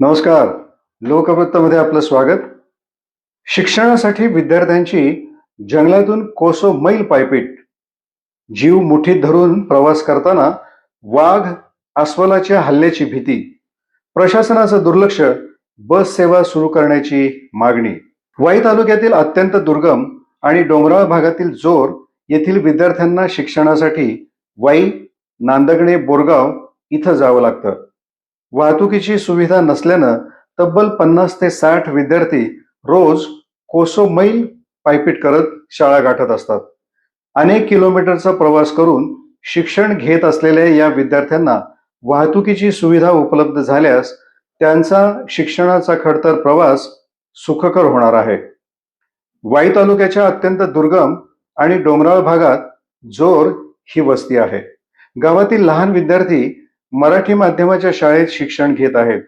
नमस्कार. लोकवृत्तमध्ये आपलं स्वागत. शिक्षणासाठी विद्यार्थ्यांची जंगलातून कोसो मैल पायपीट. जीव मुठीत धरून प्रवास करताना वाघ अस्वलाच्या हल्ल्याची भीती. प्रशासनाचं दुर्लक्ष बस सेवा सुरू करण्याची मागणी. वाई तालुक्यातील अत्यंत दुर्गम आणि डोंगराळ भागातील जोर येथील विद्यार्थ्यांना शिक्षणासाठी वाई नांदगणे बोरगाव इथं जावं लागतं. वाहतुकीची सुविधा नसल्यानं तब्बल पन्नास ते साठ विद्यार्थी रोज कोसो मैल पायपीट करत शाळा गाठत असतात. अनेक किलोमीटरचा प्रवास करून शिक्षण घेत असलेल्या या विद्यार्थ्यांना वाहतुकीची सुविधा उपलब्ध झाल्यास त्यांचा शिक्षणाचा खडतर प्रवास सुखकर होणार आहे. वाई तालुक्याच्या अत्यंत दुर्गम आणि डोंगराळ भागात जोर ही वस्ती आहे. गावातील लहान विद्यार्थी मराठी माध्यमाच्या शाळेत शिक्षण घेत आहेत.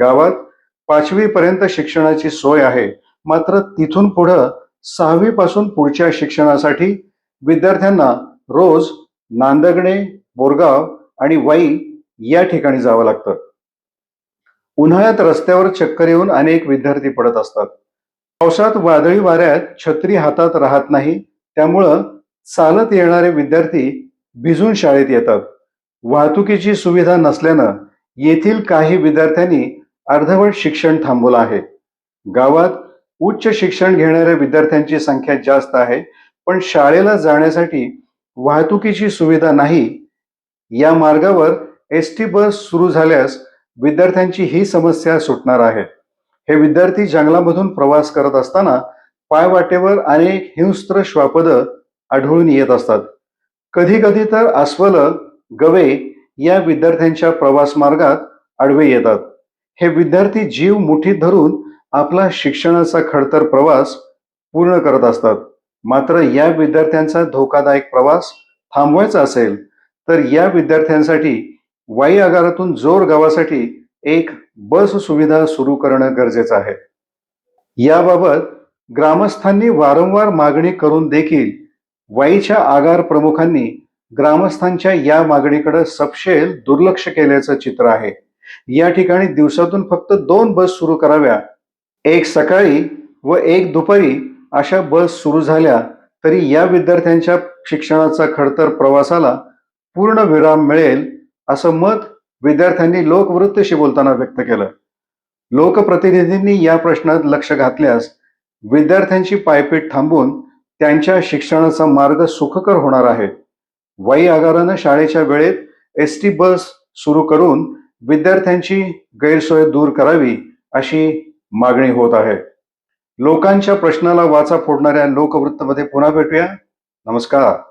गावात पाचवी पर्यंत शिक्षणाची सोय आहे. मात्र तिथून पुढं सहावी पासून पुढच्या शिक्षणासाठी विद्यार्थ्यांना रोज नांदगणे बोरगाव आणि वाई या ठिकाणी जावं लागतं. उन्हाळ्यात रस्त्यावर चक्कर येऊन अनेक विद्यार्थी पडत असतात. पावसात वादळी वाऱ्यात छत्री हातात राहत नाही. त्यामुळं चालत येणारे विद्यार्थी भिजून शाळेत येतात. वाहतुकीची सुविधा नसल्यानं येथील काही विद्यार्थ्यांनी अर्धवट शिक्षण थांबवलं आहे. गावात उच्च शिक्षण घेणाऱ्या विद्यार्थ्यांची संख्या जास्त आहे पण शाळेला जाण्यासाठी वाहतुकीची सुविधा नाही. या मार्गावर एस टी बस सुरू झाल्यास विद्यार्थ्यांची ही समस्या सुटणार आहे. हे विद्यार्थी जंगलामधून प्रवास करत असताना पायवाटेवर अनेक हिंस्त्र श्वापद आढळून येत असतात. कधी कधी तर अस्वल गवे या विद्यार्थ्यांच्या प्रवास मार्गात आडवे येतात. हे विद्यार्थी जीव मुठीत धरून आपला शिक्षणाचा खडतर प्रवास पूर्ण करत असतात. मात्र या विद्यार्थ्यांचा धोकादायक प्रवास थांबवायचा असेल तर या विद्यार्थ्यांसाठी वाई आगारातून जोर गावासाठी एक बस सुविधा सुरू करणं गरजेचं आहे. याबाबत ग्रामस्थांनी वारंवार मागणी करून देखील वाईच्या आगार प्रमुखांनी ग्रामस्थांच्या या मागणीकडे सपशेल दुर्लक्ष केल्याचं चित्र आहे. या ठिकाणी दिवसातून फक्त दोन बस सुरू कराव्या. एक सकाळी व एक दुपारी अशा बस सुरू झाल्या तरी या विद्यार्थ्यांच्या शिक्षणाचा खडतर प्रवासाला पूर्ण विराम मिळेल असं मत विद्यार्थ्यांनी लोकवृत्तशी बोलताना व्यक्त केलं. लोकप्रतिनिधींनी या प्रश्नात लक्ष घातल्यास विद्यार्थ्यांची पायपीट थांबून त्यांच्या शिक्षणाचा मार्ग सुखकर होणार आहे. वाई आगारानं शाळेच्या वेळेत एस टी बस सुरू करून विद्यार्थ्यांची गैरसोय दूर करावी अशी मागणी होत आहे. लोकांच्या प्रश्नाला वाचा फोडणाऱ्या लोकवृत्तमध्ये पुन्हा भेटूया. नमस्कार.